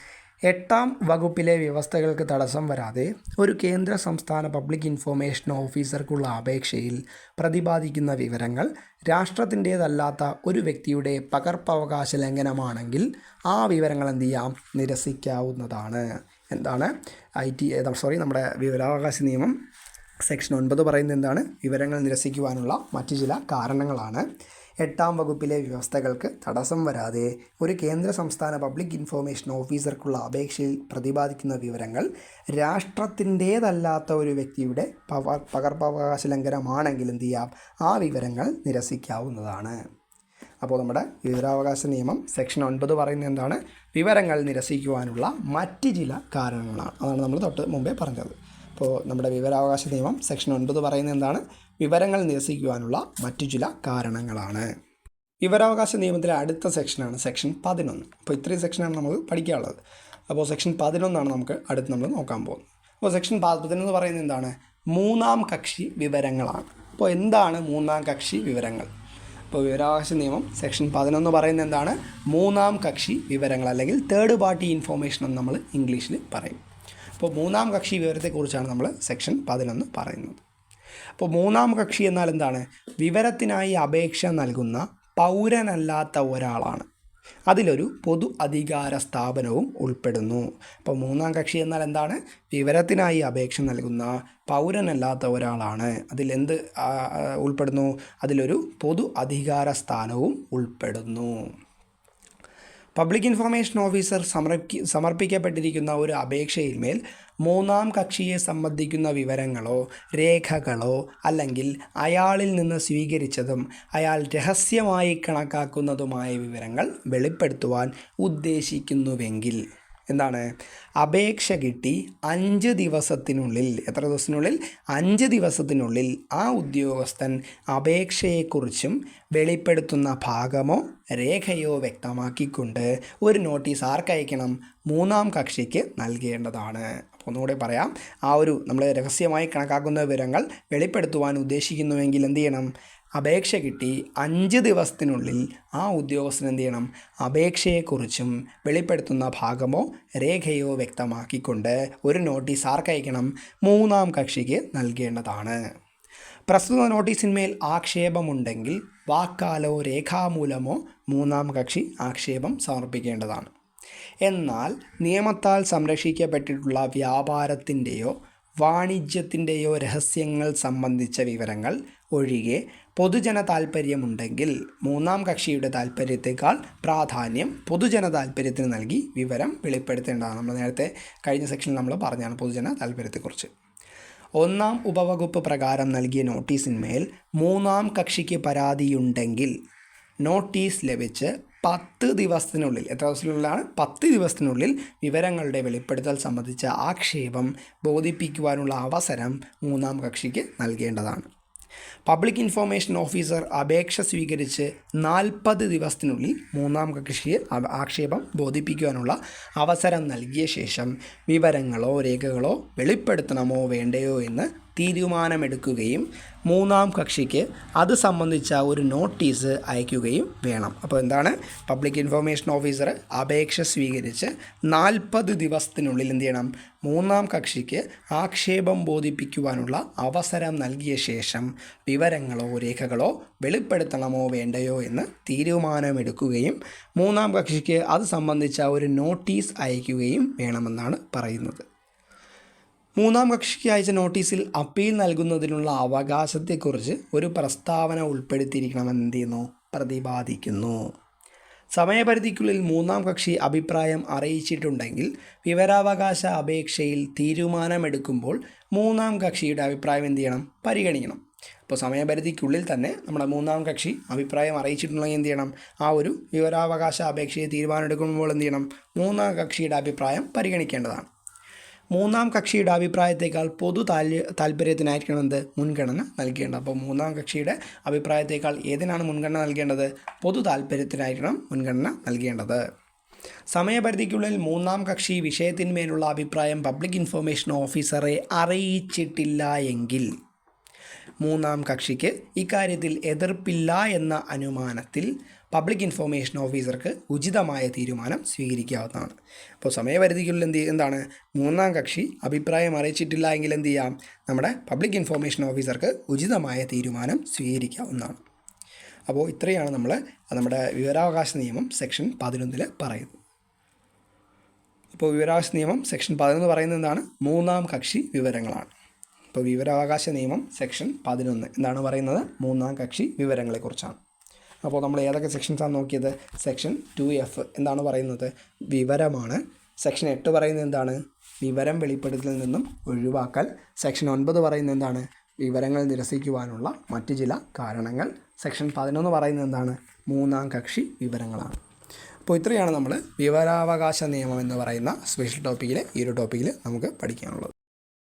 എട്ടാം വകുപ്പിലെ വ്യവസ്ഥകൾക്ക് തടസ്സം വരാതെ ഒരു കേന്ദ്ര സംസ്ഥാന പബ്ലിക് ഇൻഫോർമേഷൻ ഓഫീസർക്കുള്ള അപേക്ഷയിൽ പ്രതിപാദിക്കുന്ന വിവരങ്ങൾ രാഷ്ട്രത്തിന്റേതല്ലാത്ത ഒരു വ്യക്തിയുടെ പകർപ്പവകാശ ലംഘനമാണെങ്കിൽ ആ വിവരങ്ങൾ എന്ത് ചെയ്യാം? നിരസിക്കാവുന്നതാണ്. എന്താണ്? ഐ ടി സോറി നമ്മുടെ വിവരാവകാശ നിയമം സെക്ഷൻ ഒൻപത് പറയുന്നത് എന്താണ്? വിവരങ്ങൾ നിരസിക്കുവാനുള്ള മറ്റു ചില കാരണങ്ങളാണ്. എട്ടാം വകുപ്പിലെ വ്യവസ്ഥകൾക്ക് തടസ്സം വരാതെ ഒരു കേന്ദ്ര സംസ്ഥാന പബ്ലിക് ഇൻഫോർമേഷൻ ഓഫീസർക്കുള്ള അപേക്ഷയിൽ പ്രതിപാദിക്കുന്ന വിവരങ്ങൾ രാഷ്ട്രത്തിന്റേതല്ലാത്ത ഒരു വ്യക്തിയുടെ പവർ പകർപ്പവകാശ ലംഘനമാണെങ്കിൽ എന്ത് ചെയ്യാം? ആ വിവരങ്ങൾ നിരസിക്കാവുന്നതാണ്. അപ്പോൾ നമ്മുടെ വിവരാവകാശ നിയമം സെക്ഷൻ ഒൻപത് പറയുന്നത് എന്താണ്? വിവരങ്ങൾ നിരസിക്കുവാനുള്ള മറ്റ് ചില കാരണങ്ങളാണ്. അതാണ് നമ്മൾ തൊട്ട് മുമ്പേ പറഞ്ഞത്. അപ്പോൾ നമ്മുടെ വിവരാവകാശ നിയമം സെക്ഷൻ ഒൻപത് പറയുന്നത് എന്താണ്? വിവരങ്ങൾ നിരസിക്കുവാനുള്ള മറ്റു ചില കാരണങ്ങളാണ്. വിവരാവകാശ നിയമത്തിലെ അടുത്ത സെക്ഷനാണ് സെക്ഷൻ പതിനൊന്ന്. അപ്പോൾ ഇത്രയും സെക്ഷനാണ് നമ്മൾ പഠിക്കാനുള്ളത്. അപ്പോൾ സെക്ഷൻ പതിനൊന്നാണ് നമുക്ക് അടുത്ത് നമ്മൾ നോക്കാൻ പോകുന്നത്. അപ്പോൾ സെക്ഷൻ പതിനൊന്ന് പറയുന്നത് എന്താണ്? മൂന്നാം കക്ഷി വിവരങ്ങളാണ്. അപ്പോൾ എന്താണ് മൂന്നാം കക്ഷി വിവരങ്ങൾ? അപ്പോൾ വിവരാവകാശ നിയമം സെക്ഷൻ പതിനൊന്ന് പറയുന്നത് എന്താണ്? മൂന്നാം കക്ഷി വിവരങ്ങൾ അല്ലെങ്കിൽ തേർഡ് പാർട്ടി ഇൻഫോർമേഷൻ എന്ന് നമ്മൾ ഇംഗ്ലീഷിൽ പറയും. അപ്പോൾ മൂന്നാം കക്ഷി വിവരത്തെക്കുറിച്ചാണ് നമ്മൾ സെക്ഷൻ പതിനൊന്ന് പറയുന്നത്. അപ്പോൾ മൂന്നാം കക്ഷി എന്നാൽ എന്താണ്? വിവരത്തിനായി അപേക്ഷ നൽകുന്ന പൗരനല്ലാത്ത ഒരാളാണ്. അതിലൊരു പൊതു അധികാര സ്ഥാപനവും ഉൾപ്പെടുന്നു. അപ്പോൾ മൂന്നാം കക്ഷി എന്നാൽ എന്താണ്? വിവരത്തിനായി അപേക്ഷ നൽകുന്ന പൗരനല്ലാത്ത ഒരാളാണ്. അതിലെന്ത് ഉൾപ്പെടുന്നു? അതിലൊരു പൊതു അധികാര സ്ഥാനവും ഉൾപ്പെടുന്നു. പബ്ലിക് ഇൻഫർമേഷൻ ഓഫീസർ സമർപ്പി സമർപ്പിക്കപ്പെട്ടിരിക്കുന്ന ഒരു അപേക്ഷയിന്മേൽ മൂന്നാം കക്ഷിയെ സംബന്ധിക്കുന്ന വിവരങ്ങളോ രേഖകളോ അല്ലെങ്കിൽ അയാളിൽ നിന്ന് സ്വീകരിച്ചതും അയാൾ രഹസ്യമായി കണക്കാക്കുന്നതുമായ വിവരങ്ങൾ വെളിപ്പെടുത്തുവാൻ ഉദ്ദേശിക്കുന്നുവെങ്കിൽ എന്താണ്? അപേക്ഷ കിട്ടി അഞ്ച് ദിവസത്തിനുള്ളിൽ എത്ര ദിവസത്തിനുള്ളിൽ? അഞ്ച് ദിവസത്തിനുള്ളിൽ ആ ഉദ്യോഗസ്ഥൻ അപേക്ഷയെക്കുറിച്ചും വെളിപ്പെടുത്തുന്ന ഭാഗമോ രേഖയോ വ്യക്തമാക്കിക്കൊണ്ട് ഒരു നോട്ടീസ് ആർക്കയക്കണം? മൂന്നാം കക്ഷിക്ക് നൽകേണ്ടതാണ്. ഒന്നുകൂടെ പറയാം. ആ ഒരു നമ്മൾ രഹസ്യമായി കണക്കാക്കുന്ന വിവരങ്ങൾ വെളിപ്പെടുത്തുവാൻ ഉദ്ദേശിക്കുന്നുവെങ്കിൽ എന്ത് ചെയ്യണം? അപേക്ഷ കിട്ടി അഞ്ച് ദിവസത്തിനുള്ളിൽ ആ ഉദ്യോഗസ്ഥൻ എന്ത് ചെയ്യണം? അപേക്ഷയെക്കുറിച്ചും വെളിപ്പെടുത്തുന്ന ഭാഗമോ രേഖയോ വ്യക്തമാക്കിക്കൊണ്ട് ഒരു നോട്ടീസ് ആർക്കയക്കണം? മൂന്നാം കക്ഷിക്ക് നൽകേണ്ടതാണ്. പ്രസ്തുത നോട്ടീസിന്മേൽ ആക്ഷേപമുണ്ടെങ്കിൽ വാക്കാലോ രേഖാമൂലമോ മൂന്നാം കക്ഷി ആക്ഷേപം സമർപ്പിക്കേണ്ടതാണ്. എന്നാൽ നിയമത്താൽ സംരക്ഷിക്കപ്പെട്ടിട്ടുള്ള വ്യാപാരത്തിന്റെയോ വാണിജ്യത്തിന്റെയോ രഹസ്യങ്ങൾ സംബന്ധിച്ച വിവരങ്ങൾ ഒഴികെ പൊതുജന താൽപ്പര്യമുണ്ടെങ്കിൽ മൂന്നാം കക്ഷിയുടെ താൽപ്പര്യത്തേക്കാൾ പ്രാധാന്യം പൊതുജന താൽപ്പര്യത്തിന് നൽകി വിവരം വെളിപ്പെടുത്തേണ്ടതാണ്. നമ്മൾ നേരത്തെ കഴിഞ്ഞ സെക്ഷനിൽ നമ്മൾ പറഞ്ഞാണ് പൊതുജന താൽപ്പര്യത്തെക്കുറിച്ച്. ഒന്നാം ഉപവകുപ്പ് പ്രകാരം നൽകിയ നോട്ടീസിന്മേൽ മൂന്നാം കക്ഷിക്ക് പരാതിയുണ്ടെങ്കിൽ നോട്ടീസ് ലഭിച്ച് പത്ത് ദിവസത്തിനുള്ളിൽ എത്ര ദിവസത്തിനുള്ളിലാണ്? പത്ത് ദിവസത്തിനുള്ളിൽ വിവരങ്ങളുടെ വെളിപ്പെടുത്തൽ സംബന്ധിച്ച ആക്ഷേപം ബോധിപ്പിക്കുവാനുള്ള അവസരം മൂന്നാം കക്ഷിക്ക് നൽകേണ്ടതാണ്. പബ്ലിക് ഇൻഫോർമേഷൻ ഓഫീസർ അപേക്ഷ സ്വീകരിച്ച് നാൽപ്പത് ദിവസത്തിനുള്ളിൽ മൂന്നാം കക്ഷിയെ ആക്ഷേപം ബോധിപ്പിക്കുവാനുള്ള അവസരം നൽകിയ ശേഷം വിവരങ്ങളോ രേഖകളോ വെളിപ്പെടുത്തണമോ വേണ്ടയോ എന്ന് തീരുമാനമെടുക്കുകയും മൂന്നാം കക്ഷിക്ക് അത് സംബന്ധിച്ച ഒരു നോട്ടീസ് അയക്കുകയും വേണം. അപ്പോൾ എന്താണ്? പബ്ലിക് ഇൻഫർമേഷൻ ഓഫീസർ അപേക്ഷ സ്വീകരിച്ച് നാൽപ്പത് ദിവസത്തിനുള്ളിൽ എന്ത് ചെയ്യണം? മൂന്നാം കക്ഷിക്ക് ആക്ഷേപം ബോധിപ്പിക്കുവാനുള്ള അവസരം നൽകിയ ശേഷം വിവരങ്ങളോ രേഖകളോ വെളിപ്പെടുത്തണമോ വേണ്ടയോ എന്ന് തീരുമാനമെടുക്കുകയും മൂന്നാം കക്ഷിക്ക് അത് സംബന്ധിച്ച ഒരു നോട്ടീസ് അയക്കുകയും വേണമെന്നാണ് പറയുന്നത്. മൂന്നാം കക്ഷിക്ക് അയച്ച നോട്ടീസിൽ അപ്പീൽ നൽകുന്നതിനുള്ള അവകാശത്തെക്കുറിച്ച് ഒരു പ്രസ്താവന ഉൾപ്പെടുത്തിയിരിക്കണമെന്ന് എന്ത് ചെയ്യുന്നു? പ്രതിപാദിക്കുന്നു. സമയപരിധിക്കുള്ളിൽ മൂന്നാം കക്ഷി അഭിപ്രായം അറിയിച്ചിട്ടുണ്ടെങ്കിൽ വിവരാവകാശ അപേക്ഷയിൽ തീരുമാനമെടുക്കുമ്പോൾ മൂന്നാം കക്ഷിയുടെ അഭിപ്രായം എന്ത് ചെയ്യണം? പരിഗണിക്കണം. അപ്പോൾ സമയപരിധിക്കുള്ളിൽ തന്നെ നമ്മുടെ മൂന്നാം കക്ഷി അഭിപ്രായം അറിയിച്ചിട്ടുണ്ടെങ്കിൽ എന്ത് ചെയ്യണം? ആ ഒരു വിവരാവകാശ അപേക്ഷയെ തീരുമാനമെടുക്കുമ്പോൾ എന്ത് ചെയ്യണം? മൂന്നാം കക്ഷിയുടെ അഭിപ്രായം പരിഗണിക്കേണ്ടതാണ്. മൂന്നാം കക്ഷിയുടെ അഭിപ്രായത്തേക്കാൾ പൊതു താല്യ താല്പര്യത്തിനായിരിക്കണം എന്ത് മുൻഗണന നൽകേണ്ടത് അപ്പോൾ മൂന്നാം കക്ഷിയുടെ അഭിപ്രായത്തേക്കാൾ ഏതിനാണ് മുൻഗണന നൽകേണ്ടത്? പൊതു താല്പര്യത്തിനായിരിക്കണം മുൻഗണന നൽകേണ്ടത്. സമയപരിധിക്കുള്ളിൽ മൂന്നാം കക്ഷി വിഷയത്തിന്മേലുള്ള അഭിപ്രായം പബ്ലിക് ഇൻഫർമേഷൻ ഓഫീസറെ അറിയിച്ചിട്ടില്ല എങ്കിൽ മൂന്നാം കക്ഷിക്ക് ഇക്കാര്യത്തിൽ എതിർപ്പില്ല എന്ന അനുമാനത്തിൽ പബ്ലിക് ഇൻഫോർമേഷൻ ഓഫീസർക്ക് ഉചിതമായ തീരുമാനം സ്വീകരിക്കാവുന്നതാണ്. അപ്പോൾ സമയപരിധിക്കുള്ളിൽ എന്ത് എന്താണ്? മൂന്നാം കക്ഷി അഭിപ്രായം അറിയിച്ചിട്ടില്ല എങ്കിൽ എന്ത് ചെയ്യാം? നമ്മുടെ പബ്ലിക് ഇൻഫോർമേഷൻ ഓഫീസർക്ക് ഉചിതമായ തീരുമാനം സ്വീകരിക്കാവുന്നതാണ്. അപ്പോൾ ഇത്രയാണ് നമ്മൾ നമ്മുടെ വിവരാവകാശ നിയമം സെക്ഷൻ പതിനൊന്നിൽ പറയുന്നത്. അപ്പോൾ വിവരാവകാശ നിയമം സെക്ഷൻ പതിനൊന്ന് പറയുന്നത് എന്താണ്? മൂന്നാം കക്ഷി വിവരങ്ങളാണ്. ഇപ്പോൾ വിവരാവകാശ നിയമം സെക്ഷൻ പതിനൊന്ന്. എന്താണ് പറയുന്നത്? മൂന്നാം കക്ഷി വിവരങ്ങളെക്കുറിച്ചാണ്. അപ്പോൾ നമ്മൾ ഏതൊക്കെ സെക്ഷൻസാണ് നോക്കിയത്? സെക്ഷൻ ടു എഫ് എന്താണ് പറയുന്നത്. വിവരമാണ്. സെക്ഷൻ എട്ട് പറയുന്നത് എന്താണ്? വിവരം വെളിപ്പെടുത്തലിൽ നിന്നും ഒഴിവാക്കൽ. സെക്ഷൻ ഒൻപത് പറയുന്നത് എന്താണ്? വിവരങ്ങൾ നിരസിക്കുവാനുള്ള മറ്റു ചില കാരണങ്ങൾ. സെക്ഷൻ പതിനൊന്ന് പറയുന്നത് എന്താണ്? മൂന്നാം കക്ഷി വിവരങ്ങളാണ്. അപ്പോൾ ഇത്രയാണ് നമ്മൾ വിവരാവകാശ നിയമം എന്ന് പറയുന്ന സ്പെഷ്യൽ ടോപ്പിക്കിൽ ഈ ഒരു ടോപ്പിക്കിൽ നമുക്ക് പഠിക്കാനുള്ളത്.